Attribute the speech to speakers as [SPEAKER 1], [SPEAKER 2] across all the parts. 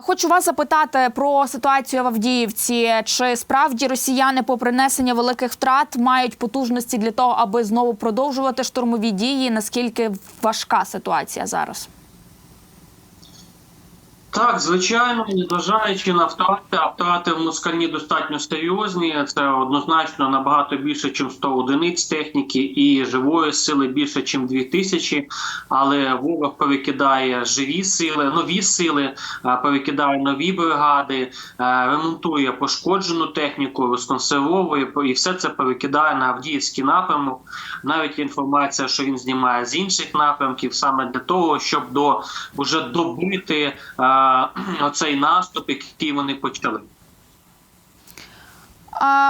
[SPEAKER 1] Хочу вас запитати про ситуацію в Авдіївці. Чи справді росіяни, по принесення великих втрат, мають потужності для того, аби знову продовжувати штурмові дії? Наскільки важка ситуація зараз?
[SPEAKER 2] Так, звичайно, незважаючи на втрати, а втрати в Москальні достатньо серйозні. Це однозначно набагато більше, ніж 100 одиниць техніки, і живої сили більше, ніж 2000. Але ворог перекидає живі сили, нові сили, е, перекидає нові бригади, е, ремонтує пошкоджену техніку, розконсервовує і все це перекидає на Авдіївський напрямок. Навіть інформація, що він знімає з інших напрямків, саме для того, щоб до вже добити е, оцей наступ, який вони почали.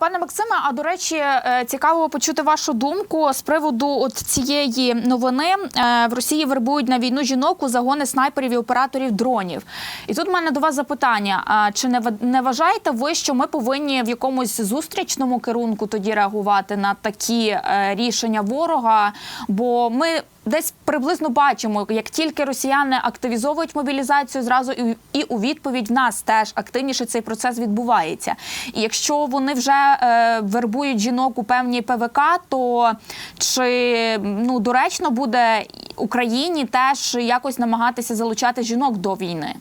[SPEAKER 1] Пане Максиме, а до речі, е, цікаво почути вашу думку з приводу от цієї новини. Е, В Росії вербують на війну жінок у загони снайперів і операторів дронів. І тут в мене до вас запитання: чи не ва- не вважаєте ви, що ми повинні в якомусь зустрічному керунку тоді реагувати на такі е, рішення ворога? Бо ми десь приблизно бачимо, як тільки росіяни активізовують мобілізацію, зразу і, і у відповідь в нас теж активніше цей процес відбувається. І якщо вони вже е, вербують жінок у певні ПВК, то чи ну доречно буде Україні теж якось намагатися залучати жінок до війни?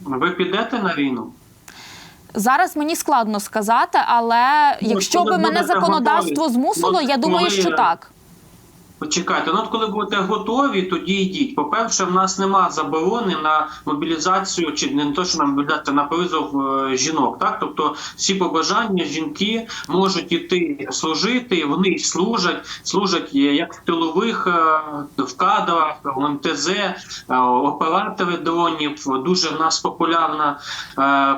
[SPEAKER 2] Ви підете на війну?
[SPEAKER 1] Зараз мені складно сказати, але якщо
[SPEAKER 2] коли
[SPEAKER 1] би мене законодавство змусило, я думаю, що так.
[SPEAKER 2] Почекайте, ну от коли будете готові, тоді йдіть. По-перше, в нас нема заборони на мобілізацію, чи не то, що на мобілізацію, на призов е, жінок. Так, тобто всі побажання жінки можуть іти служити, вони служать, служать як в тилових е, в кадрах, в МТЗ, е, оператори дронів. Дуже в нас популярна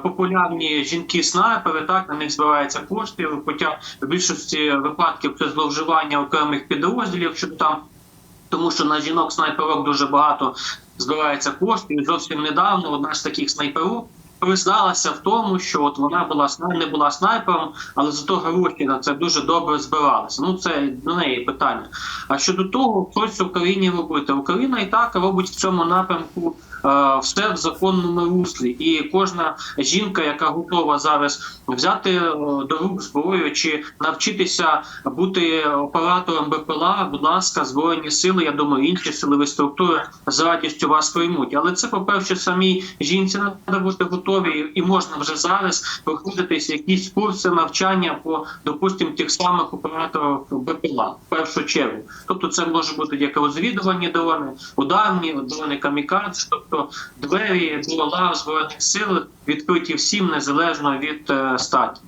[SPEAKER 2] популярні жінки-снайпери. Так на них збирається кошти. Хоча в більшості випадків це зловживання окремих підрозділів там, тому що на жінок снайперок дуже багато збирається коштів. Зовсім недавно одна з таких снайперок призналася в тому, що от вона була не була снайпером, але зато гроші на це дуже добре збиралися. Ну це до неї питання. А щодо того, щось Україні робити, Україна і так робить в цьому напрямку. Е, Все в законному руслі, і кожна жінка, яка готова зараз взяти е, до рук зброю чи навчитися бути оператором БПЛА, будь ласка, збройні сили. Я думаю, інші силові структури з радістю вас приймуть. Але це, по-перше, самій жінці треба бути готові, і можна вже зараз проходитись якісь курси навчання по допустим тих самих операторів БПЛА в першу чергу. Тобто, це може бути як розвідувальні дрони, ударні дрони камікадзе, тобто двері до лав збройних сил відкриті всім незалежно від е, статі.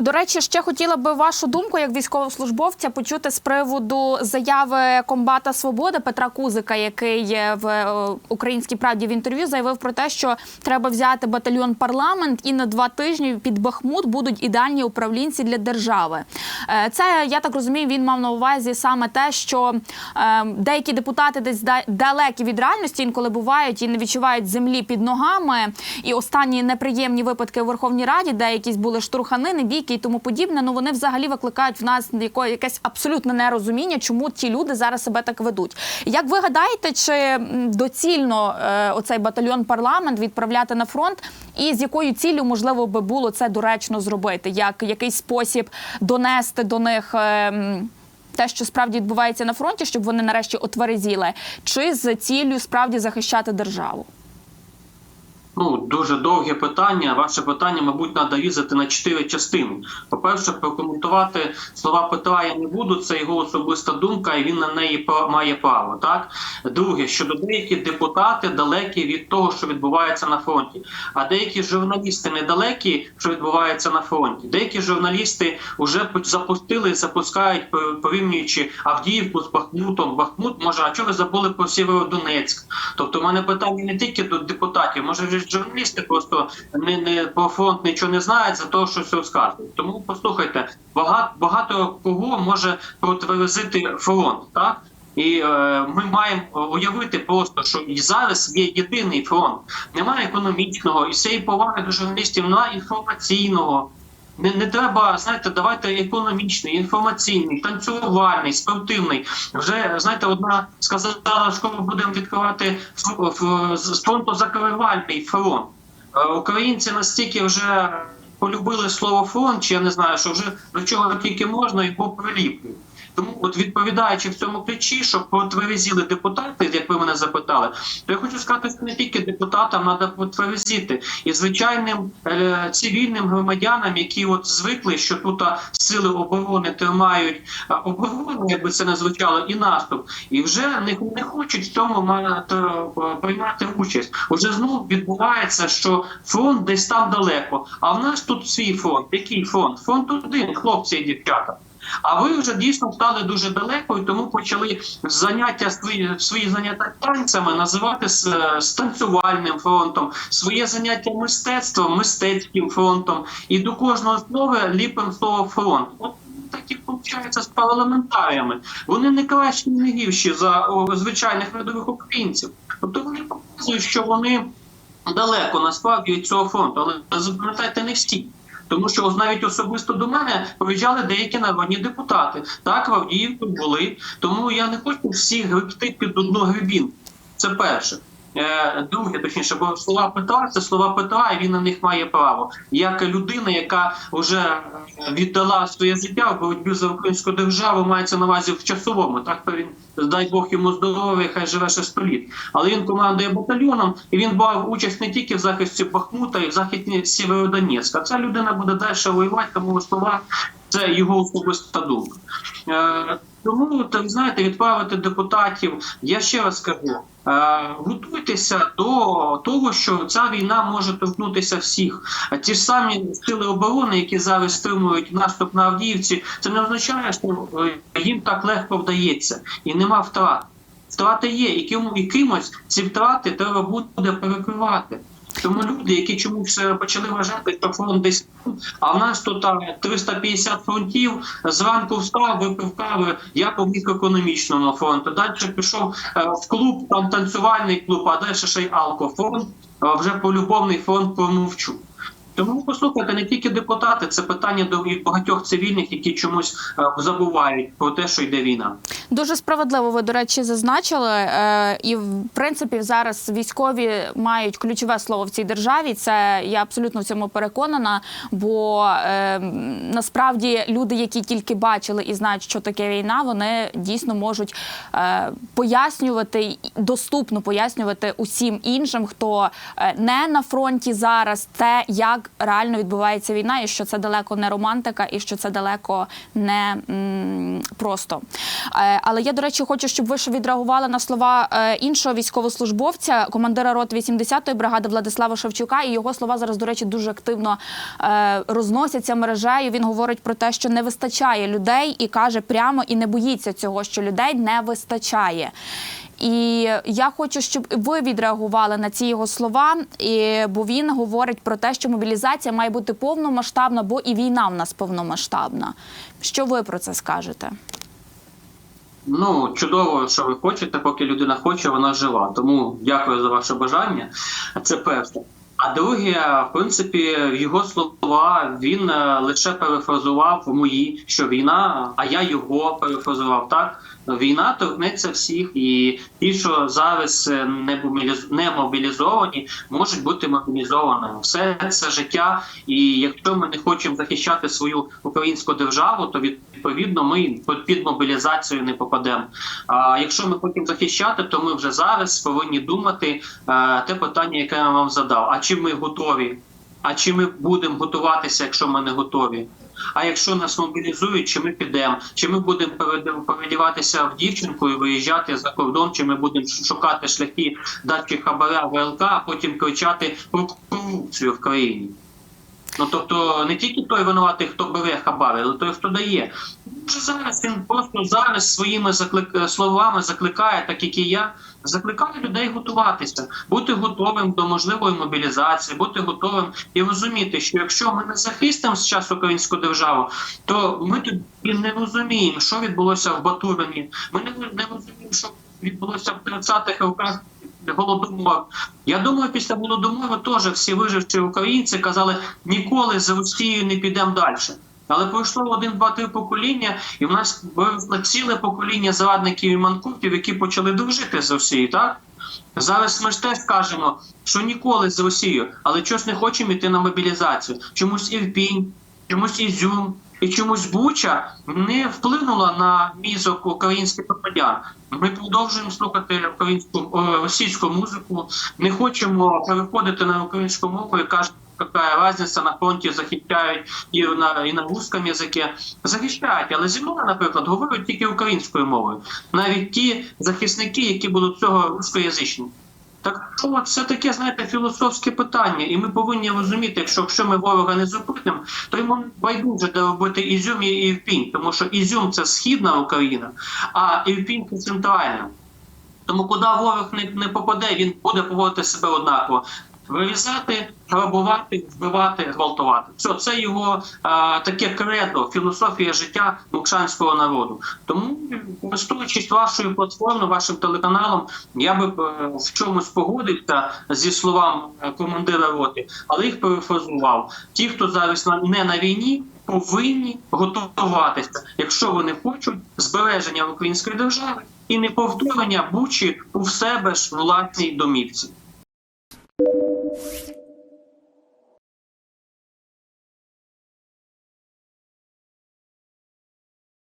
[SPEAKER 1] До речі, ще хотіла би вашу думку як військовослужбовця почути з приводу заяви комбата Свободи Петра Кузика, який в е, українській правді в інтерв'ю заявив про те, що треба взяти батальйон парламент і на два тижні під Бахмут будуть ідеальні управлінці для держави. Е, Це я так розумію. Він мав на увазі саме те, що е, деякі депутати десь далекі від реальності інколи бувають і не відчувають землі під ногами. І останні неприємні випадки у Верховній Раді, де якісь були штурханини, бійки і тому подібне. Ну вони взагалі викликають в нас якесь абсолютне нерозуміння, чому ті люди зараз себе так ведуть. Як ви гадаєте, чи доцільно е, оцей батальйон парламент відправляти на фронт, і з якою ціллю можливо би було це доречно зробити? Як якийсь спосіб донести до них? е, те, що справді відбувається на фронті, щоб вони нарешті отверезіли, чи з ціллю справді захищати державу?
[SPEAKER 2] Ну, дуже довге питання. Ваше питання, мабуть, треба різати на чотири частини. По-перше, прокоментувати слова Петра я не буду. Це його особиста думка, і він на неї має право. Так, друге, щодо деякі депутати далекі від того, що відбувається на фронті. А деякі журналісти недалекі, що відбувається на фронті. Деякі журналісти вже запустили запускають, порівнюючи Авдіївку з Бахмутом. Бахмут може, а чого ви забули про Сєвєродонецьк? Тобто, в мене питання не тільки до депутатів, може вже журналісти просто не, не про фронт нічого не знають за того, що все розказують. Тому послухайте, багато багато кого може протверзити фронт, так? І е, ми маємо уявити просто, що і зараз є єдиний фронт. Немає економічного і всієї поваги до журналістів на інформаційного. Не, не треба, знаєте, давайте економічний, інформаційний, танцювальний, спортивний. Вже знаєте, одна сказала, що ми будемо відкривати фронтозакривальний фронт. Е, Українці настільки вже полюбили слово фронт, чи я не знаю, що вже до чого тільки можна його приліплюють. Тому, от відповідаючи в цьому ключі, що протверезіли депутати, як ви мене запитали, то я хочу сказати, що не тільки депутатам треба протверезіти, і звичайним е, цивільним громадянам, які от звикли, що тут сили оборони тримають оборону, якби це не звучало, і наступ, і вже не, не хочуть в цьому ма- е, приймати участь. Уже знову відбувається, що фронт десь там далеко. А в нас тут свій фронт. Який фронт? Фронт один, хлопці і дівчата. А ви вже дійсно стали дуже далеко, і тому почали заняття свої, заняття танцями називати з фронтом, своє заняття мистецтвом, мистецьким фронтом. І до кожного слова ліпимо слово фронт. От так і виходить з парламентаріями. Вони не кращі, не гірші за звичайних рядових українців. Тобто вони показують, що вони далеко насправді від цього фронту, але запам'ятайте не всі. Тому що ось навіть особисто до мене приїжджали деякі народні депутати. Так, в Авдіївку були. Тому я не хочу всіх гребти під одну гребінку. Це перше. Е, Друге, точніше, бо слова Петра це слова Петра, і він на них має право. Як людина, яка вже віддала своє життя в боротьбі за українську державу, мається на увазі в часовому. Так то він дай Бог йому здоров'я, хай живе ще сто літ. Але він командує батальйоном, і він брав участь не тільки в захисті Бахмута, і в захисті Сєвєродонецька. Ця людина буде далі воювати, тому слова це його особиста думка. Тому так знаєте, відправити депутатів. Я ще раз скажу. е, Готуйтеся до того, що ця війна може торкнутися всіх. Ті ж самі сили оборони, які зараз стримують наступ на Авдіївці, це не означає, що е, їм так легко вдається і нема втрат. Втрати є, і кимось ці втрати треба буде перекривати. Тому люди, які чомусь е, почали вважати, що фронт десь, а в нас тут а, 350 фронтів, зранку встав, випив кави, я по мікроекономічному фронту. Далі пішов е, в клуб, там танцювальний клуб, а далі ще й алкофронт, вже полюбовний фронт промовчу. Тому послухайте, не тільки депутати, це питання до багатьох цивільних, які чомусь е, забувають про те, що йде війна.
[SPEAKER 1] Дуже справедливо ви, до речі, зазначили. Е, і в принципі зараз військові мають ключове слово в цій державі. Це я абсолютно в цьому переконана. Бо е, насправді люди, які тільки бачили і знають, що таке війна, вони дійсно можуть пояснювати доступно пояснювати усім іншим, хто не на фронті зараз, те, як реально відбувається війна, і що це далеко не романтика, і що це далеко не м, просто. Е, Але я, до речі, хочу, щоб ви ще відреагували на слова е, іншого військовослужбовця, командира роти 80-ї бригади Владислава Шевчука. І його слова зараз, до речі, дуже активно е, розносяться мережею. Він говорить про те, що не вистачає людей, і каже прямо і не боїться цього, що людей не вистачає. І я хочу, щоб ви відреагували на ці його слова, і, бо він говорить про те, що мобілізація має бути повномасштабна, бо і війна в нас повномасштабна. Що ви про це скажете?
[SPEAKER 2] Ну, чудово, що ви хочете, поки людина хоче, вона жива. Тому дякую за ваше бажання. Це перше. А друге, в принципі, його слова він е, лише перефразував мої, що війна, а я його перефразував так. Війна торкнеться всіх, і ті, що зараз е, не мобіліз- мобілізовані, можуть бути мобілізованими. Все це життя. І якщо ми не хочемо захищати свою українську державу, то відповідно ми під мобілізацію не попадемо. А якщо ми хочемо захищати, то ми вже зараз повинні думати е, те питання, яке я вам задав. А чи ми готові? А чи ми будемо готуватися, якщо ми не готові? А якщо нас мобілізують, чи ми підемо, чи ми будемо перед- передіватися в дівчинку і виїжджати за кордон, чи ми будемо шукати шляхи дачі хабара ВЛК, а потім кричати про корупцію в країні. Ну тобто не тільки той винуватий, хто бере хабар, але той, хто дає. Вже зараз він просто зараз своїми заклик... словами закликає, так як і я, закликає людей готуватися, бути готовим до можливої мобілізації, бути готовим і розуміти, що якщо ми не захистимо з часу українську державу, то ми тоді не розуміємо, що відбулося в Батурині. Ми не, не розуміємо, що відбулося в 30-х роках голодомор. Я думаю, після голодомору теж всі виживші українці казали, ніколи з Росією не підемо далі. Але пройшло один, два, три покоління, і в нас ціле покоління зрадників і манкуртів, які почали дружити з Росією, так? Зараз ми ж теж кажемо, що ніколи з Росією, але чогось не хочемо йти на мобілізацію. Чомусь Ірпінь, чомусь Ізюм і чомусь Буча не вплинула на мізок українських громадян. Ми продовжуємо слухати українську е, російську музику, не хочемо переходити на українську мову і кажемо, яка різниця на фронті захищають і на і на русском язикі. Захищають, але зі мною, наприклад, говорять тільки українською мовою. Навіть ті захисники, які будуть цього рускоязичні. Так що це таке, знаєте, філософське питання, і ми повинні розуміти, що якщо ми ворога не зупинимо, то йому байдуже де робити Ізюм і Ірпінь, тому що Ізюм це східна Україна, а Ірпінь це центральна. Тому куди ворог не, не попаде, він буде поводити себе однаково. Вирізати, грабувати, вбивати, гвалтувати. Все, це його а, таке кредо, філософія життя мокшанського народу. Тому, користуючись вашою платформою, вашим телеканалом, я би е, в чомусь погодився зі словами е, командира роти, але їх перефразував. Ті, хто зараз не на війні, повинні готуватися, якщо вони хочуть збереження української держави і не повторення бучі у себе ж власній домівці.